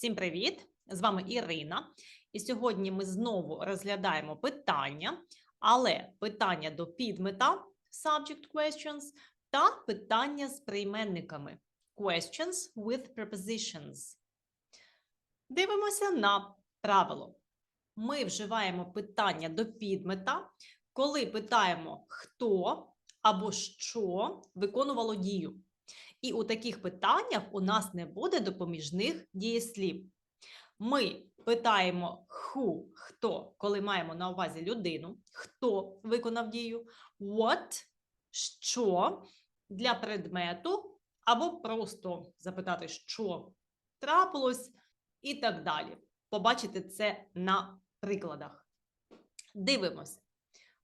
Всім привіт! З вами Ірина. І сьогодні ми знову розглядаємо питання, але питання до підмета subject questions та питання з прийменниками questions with prepositions. Дивимося на правило. Ми вживаємо питання до підмета, коли питаємо хто або що виконувало дію. І у таких питаннях у нас не буде допоміжних дієслів. Ми питаємо who, хто, коли маємо на увазі людину, хто виконав дію, what, що для предмету, або просто запитати, що трапилось, і так далі. Побачите це на прикладах. Дивимося.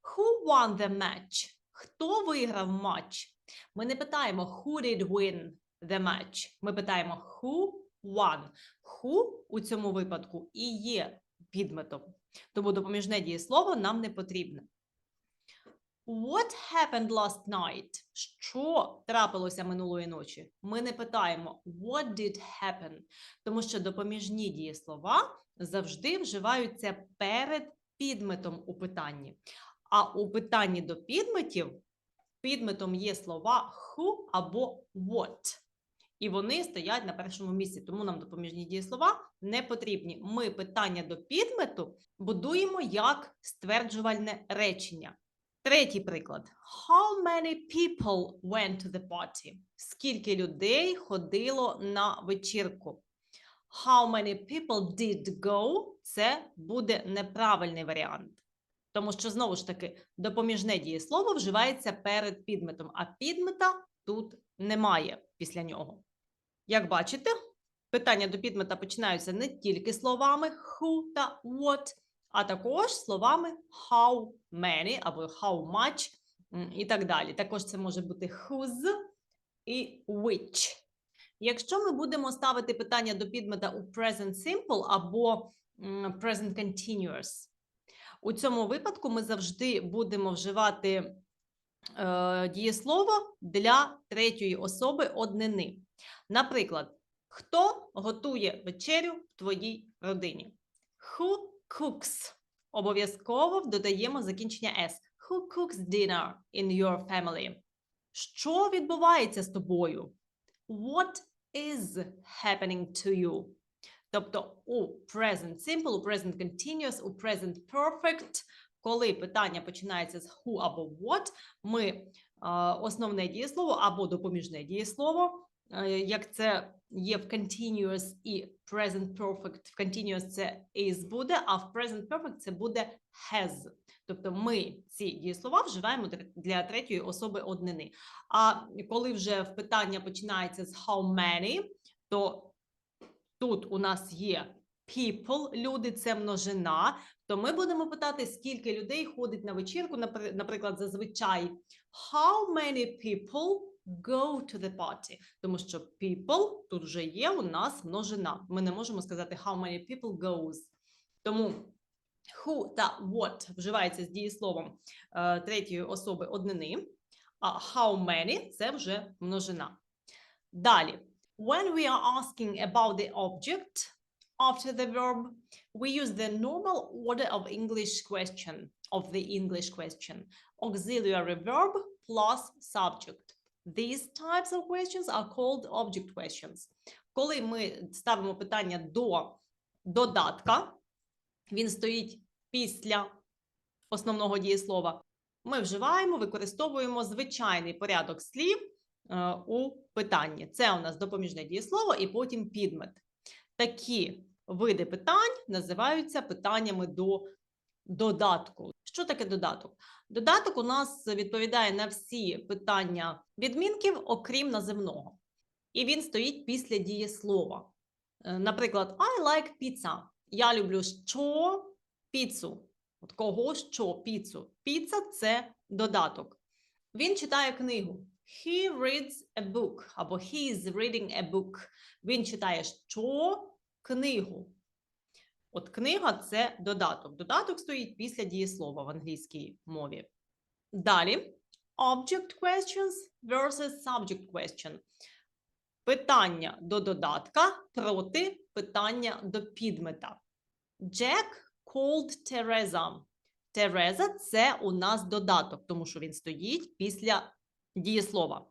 Who won the match? Хто виграв матч? Ми не питаємо who did win the match. Ми питаємо who won. Who у цьому випадку і є підметом. Тому допоміжне дієслово нам не потрібне. What happened last night? Що трапилося минулої ночі? Ми не питаємо what did happen, тому що допоміжні дієслова завжди вживаються перед підметом у питанні. А у питанні до підметів підметом є слова who або what. І вони стоять на першому місці, тому нам допоміжні дієслова не потрібні. Ми питання до підмету будуємо як стверджувальне речення. Третій приклад. How many people went to the party? Скільки людей ходило на вечірку? How many people did go? Це буде неправильний варіант. Тому що, знову ж таки, допоміжне дієслово вживається перед підметом, а підмета тут немає після нього. Як бачите, питання до підмета починаються не тільки словами who та what, а також словами how many або how much і так далі. Також це може бути whose і which. Якщо ми будемо ставити питання до підмета у present simple або present continuous, у цьому випадку ми завжди будемо вживати е, дієслово для третьої особи однини. Наприклад, хто готує вечерю в твоїй родині? Who cooks? Обов'язково додаємо закінчення S. Who cooks dinner in your family? Що відбувається з тобою? What is happening to you? Тобто у present simple, у present continuous, у present perfect, коли питання починається з who або what, ми е, основне дієслово або допоміжне дієслово, е, як це є в continuous і present perfect, в continuous це is буде, а в present perfect це буде has. Тобто ми ці дієслова вживаємо для третьої особи однини. А коли вже питання починається з how many, то тут у нас є people, люди це множина, то ми будемо питати, скільки людей ходить на вечірку, наприклад, зазвичай how many people go to the party, тому що people тут вже є у нас множина. Ми не можемо сказати how many people goes. Тому who та what вживається з дієсловом е, третьої особи однини, а how many це вже множина. Далі. When we are asking about the object after the verb, we use the normal order of English question, of the English question, auxiliary verb plus subject. These types of questions are called object questions. Коли ми ставимо питання до додатка, він стоїть після основного дієслова, ми вживаємо, використовуємо звичайний порядок слів Е, у питанні. Це у нас допоміжне дієслово і потім підмет. Такі види питань називаються питаннями до додатку. Що таке додаток? Додаток у нас відповідає на всі питання відмінків, окрім наземного. І він стоїть після дієслова. Е, наприклад, I like pizza. Я люблю що піцу. От кого що піцу? Піца це додаток. Він читає книгу. He reads a book або he is reading a book. Він читає що? Книгу. От книга це додаток. Додаток стоїть після дієслова в англійській мові. Далі object questions versus subject question. Питання до додатка проти питання до підмета. Jack called Teresa. Тереза це у нас додаток, тому що він стоїть після дієслова.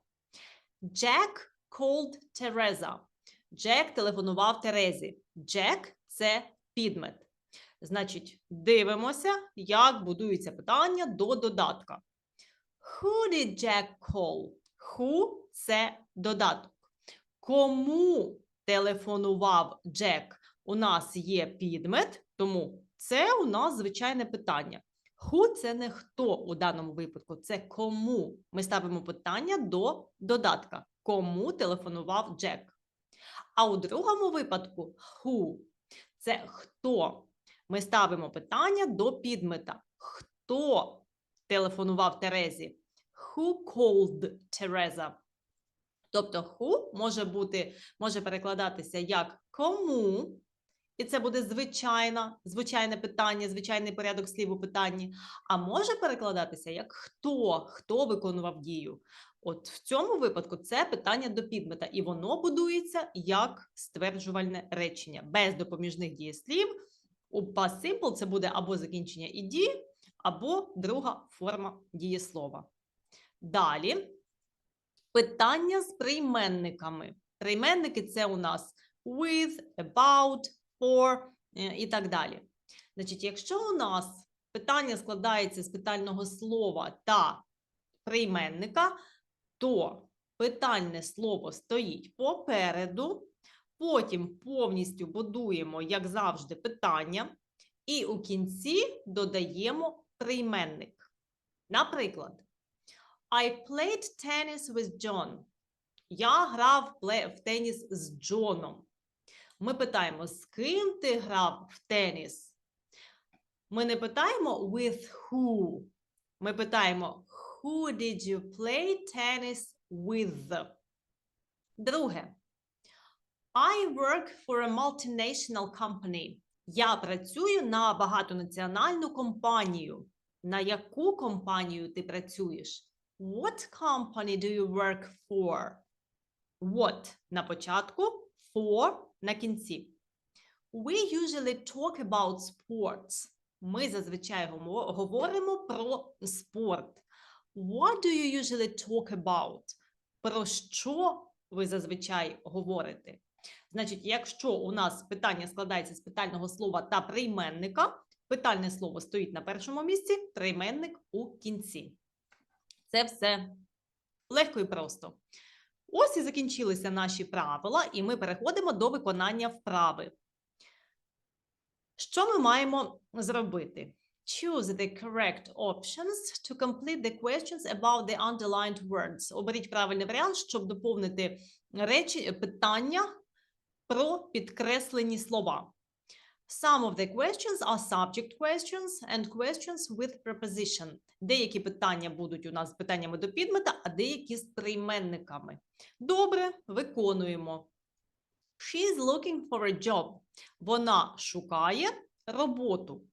Jack called Teresa. Джек телефонував Терезі. Jack – це підмет. Значить, дивимося, як будується питання до додатка. Who did Jack call? Who – це додаток. Кому телефонував Джек? У нас є підмет, тому це у нас звичайне питання. Who – це не хто у даному випадку, це кому. Ми ставимо питання до додатка. Кому телефонував Джек? А у другому випадку who – це хто. Ми ставимо питання до підмета. Хто телефонував Терезі? Who called Teresa? Тобто who може бути, може перекладатися як кому, і це буде звичайна, звичайне питання, звичайний порядок слів у питанні. А може перекладатися як хто, хто виконував дію. От в цьому випадку це питання до підмета, і воно будується як стверджувальне речення без допоміжних дієслів. У past simple це буде або закінчення ed, або друга форма дієслова. Далі питання з прийменниками. Прийменники це у нас with, about, for е, і так далі. Значить, якщо у нас питання складається з питального слова та прийменника, то питальне слово стоїть попереду, потім повністю будуємо, як завжди, питання, і у кінці додаємо прийменник. Наприклад, I played tennis with John. Я грав в теніс з Джоном. Ми питаємо, з ким ти грав в теніс? Ми не питаємо with who. Ми питаємо Who did you play tennis with? Друге. I work for a multinational company. Я працюю на багатонаціональну компанію. На яку компанію ти працюєш? What company do you work for? What на початку, for на кінці. We usually talk about sports. Ми зазвичай говоримо про спорт. What do you usually talk about? Про що ви зазвичай говорите? Значить, якщо у нас питання складається з питального слова та прийменника, питальне слово стоїть на першому місці, прийменник у кінці. Це все легко і просто. Ось і закінчилися наші правила, і ми переходимо до виконання вправи. Що ми маємо зробити? Choose the correct options to complete the questions about the underlined words. Оберіть правильний варіант, щоб доповнити речі, питання про підкреслені слова. Some of the questions are subject questions and questions with preposition. Деякі питання будуть у нас з питаннями до підмета, а деякі з прийменниками. Добре, виконуємо. She is looking for a job. Вона шукає роботу.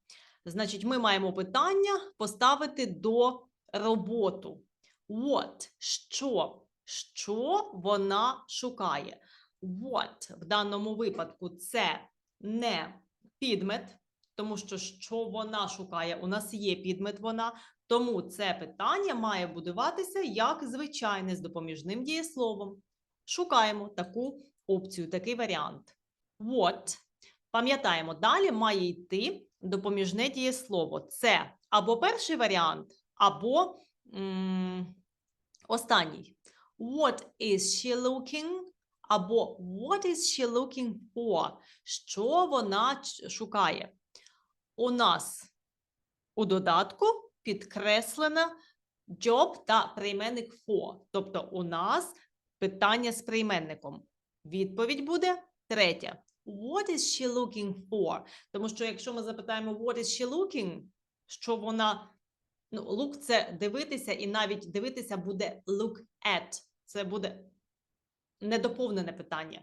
Значить, ми маємо питання поставити до роботу. What? Що? Що вона шукає? What в даному випадку це не підмет, тому що що вона шукає? У нас є підмет вона, тому це питання має будуватися як звичайне з допоміжним дієсловом. Шукаємо таку опцію, такий варіант. What. Пам'ятаємо, далі має йти допоміжне дієслово. Це або перший варіант, або м, останній. What is she looking? Або what is she looking for? Що вона шукає? У нас у додатку підкреслена job та прийменник for. Тобто у нас питання з прийменником. Відповідь буде третя. What is she looking for? Тому що якщо ми запитаємо what is she looking, що вона ну, look – це дивитися, і навіть дивитися буде look at. Це буде недоповнене питання.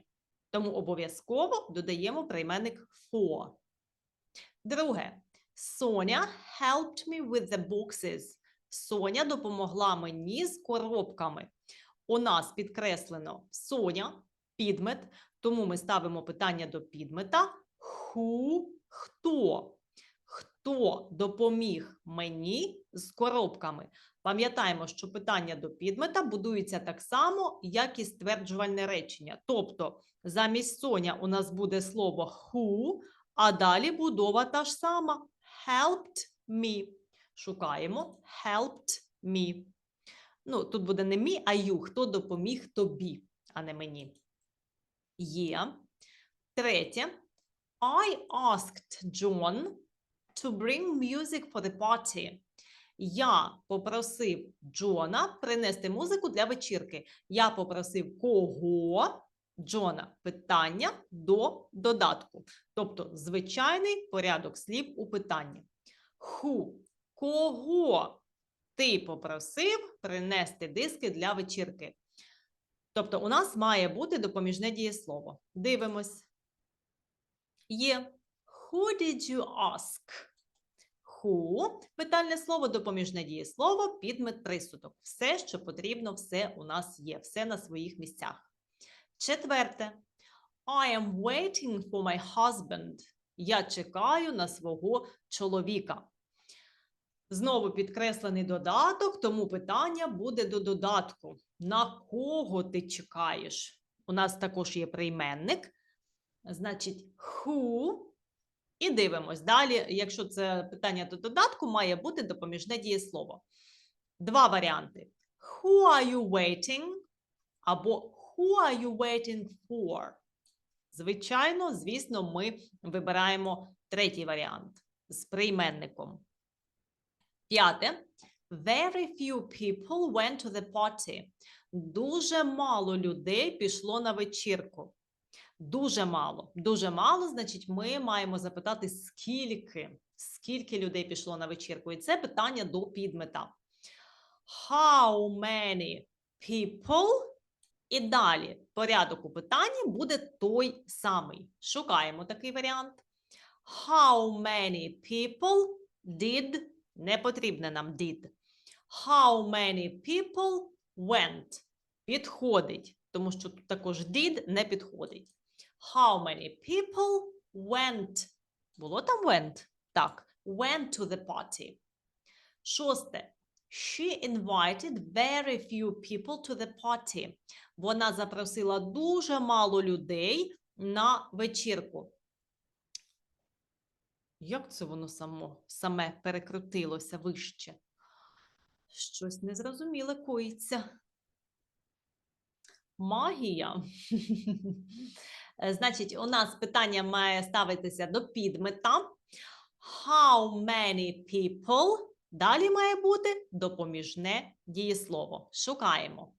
Тому обов'язково додаємо прийменник for. Друге. Соня helped me with the boxes. Соня допомогла мені з коробками. У нас підкреслено Соня, підмет, Тому ми ставимо питання до підмета who – хто? Хто допоміг мені з коробками? Пам'ятаємо, що питання до підмета будується так само, як і стверджувальне речення. Тобто, замість Соня у нас буде слово who, а далі будова та ж сама helped me. Шукаємо helped me. Ну, тут буде не me, а you. Хто допоміг тобі, а не мені. Є. Третє. I asked John to bring music for the party. Я попросив Джона принести музику для вечірки. Я попросив кого? Джона питання до додатку. Тобто звичайний порядок слів у питанні. Who? Кого ти попросив принести диски для вечірки? Тобто, у нас має бути допоміжне дієслово. Дивимось. Є. Who did you ask? Who – питальне слово, допоміжне дієслово, підмет присудок. Все, що потрібно, все у нас є, все на своїх місцях. Четверте. I am waiting for my husband. Я чекаю на свого чоловіка. Знову підкреслений додаток, тому питання буде до додатку. На кого ти чекаєш? У нас також є прийменник. Значить, who. І дивимось. Далі, якщо це питання до додатку, має бути допоміжне дієслово. Два варіанти: Who are you waiting? Або Who are you waiting for? Звичайно, звісно, ми вибираємо третій варіант з прийменником. П'яте. Very few people went to the party. Дуже мало людей пішло на вечірку. Дуже мало. Дуже мало, значить, ми маємо запитати, скільки, скільки людей пішло на вечірку. І це питання до підмета. How many people? І далі порядок у питанні буде той самий. Шукаємо такий варіант. How many people did? Не потрібне нам did. How many people went? Підходить, тому що тут також did не підходить. How many people went? Було там went? Так, went to the party. Шосте. She invited very few people to the party. Вона запросила дуже мало людей на вечірку. Як це воно само, саме перекрутилося вище? Щось незрозуміле коїться. Магія. Значить, у нас питання має ставитися до підмета. How many people? Далі має бути допоміжне дієслово. Шукаємо.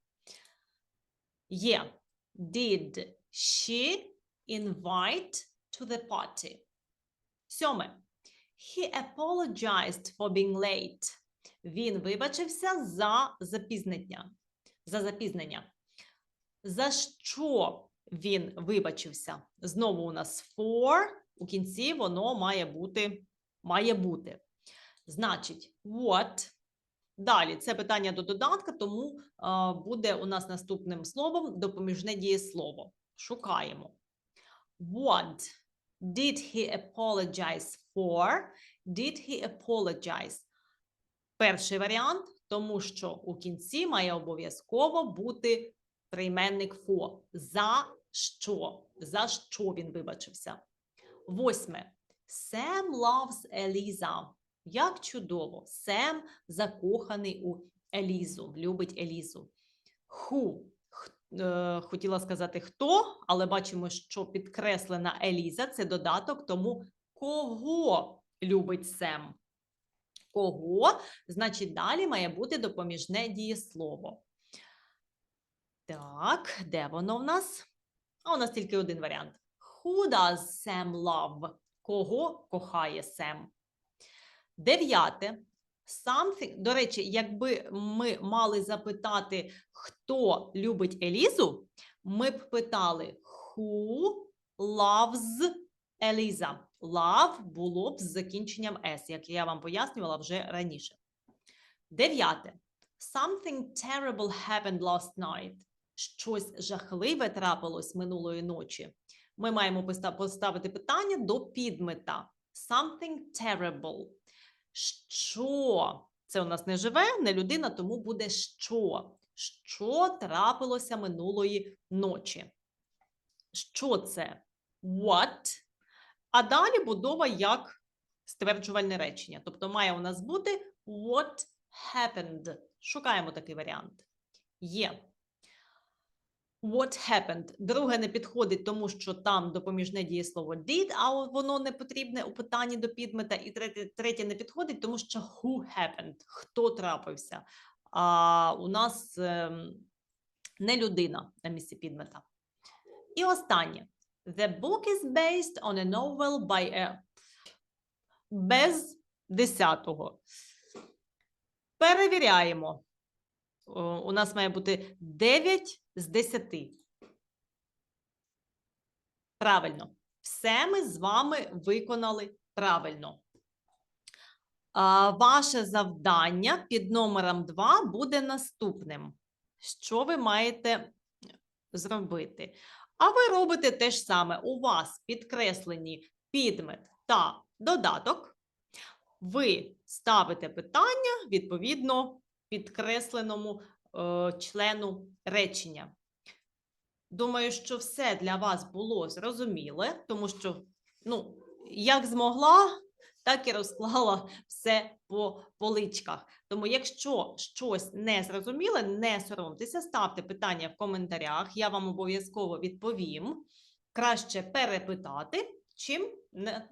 Є. Did she invite to the party? Сьоме. He apologized for being late. Він вибачився за запізнення. За запізнення. За що він вибачився? Знову у нас for, у кінці воно має бути, має бути. Значить, what. Далі це питання до додатка, тому буде у нас наступним словом допоміжне дієслово. Шукаємо. What did he apologize for? Did he apologize? Перший варіант, тому що у кінці має обов'язково бути прийменник for. За що? За що він вибачився? Восьме. Sam loves Eliza. Як чудово! Сем закоханий у Елізу, любить Елізу. Who? Х- е, Хотіла сказати хто, але бачимо, що підкреслена Еліза це додаток, тому кого любить Сем? Кого? Значить, далі має бути допоміжне дієслово. Так, де воно в нас? А у нас тільки один варіант. Who does Sam love? Кого кохає Сем? Дев'яте. Something. До речі, якби ми мали запитати, хто любить Елізу, ми б питали Who loves Eliza? Love було б з закінченням S, як я вам пояснювала вже раніше. Дев'яте. Something terrible happened last night. щось жахливе трапилось минулої ночі, ми маємо поставити питання до підмета. Something terrible. Що? Це у нас не живе, не людина, тому буде що? Що трапилося минулої ночі? Що це? What? А далі будова як стверджувальне речення. Тобто має у нас бути what happened. Шукаємо такий варіант. Є. What happened? Друге не підходить, тому що там допоміжне дієслово did, а воно не потрібне у питанні до підмета. І третє, третє не підходить, тому що who happened? Хто трапився? А у нас ем, не людина на місці підмета. І останнє. The book is based on a novel by a... без десятого. Перевіряємо. О, У нас має бути 9 з 10. Правильно. Все ми з вами виконали правильно. Ваше завдання під номером 2 буде наступним. Що ви маєте зробити? А ви робите те ж саме. У вас підкреслені підмет та додаток. Ви ставите питання відповідно підкресленому е, члену речення. Думаю, що все для вас було зрозуміле, тому що, ну, як змогла, так і розклала все по поличках. Тому, якщо щось не зрозуміле, не соромтеся, ставте питання в коментарях, я вам обов'язково відповім. Краще перепитати, чим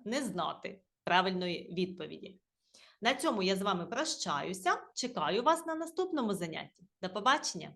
не, знати правильної відповіді. На цьому я з вами прощаюся. Чекаю вас на наступному занятті. До побачення!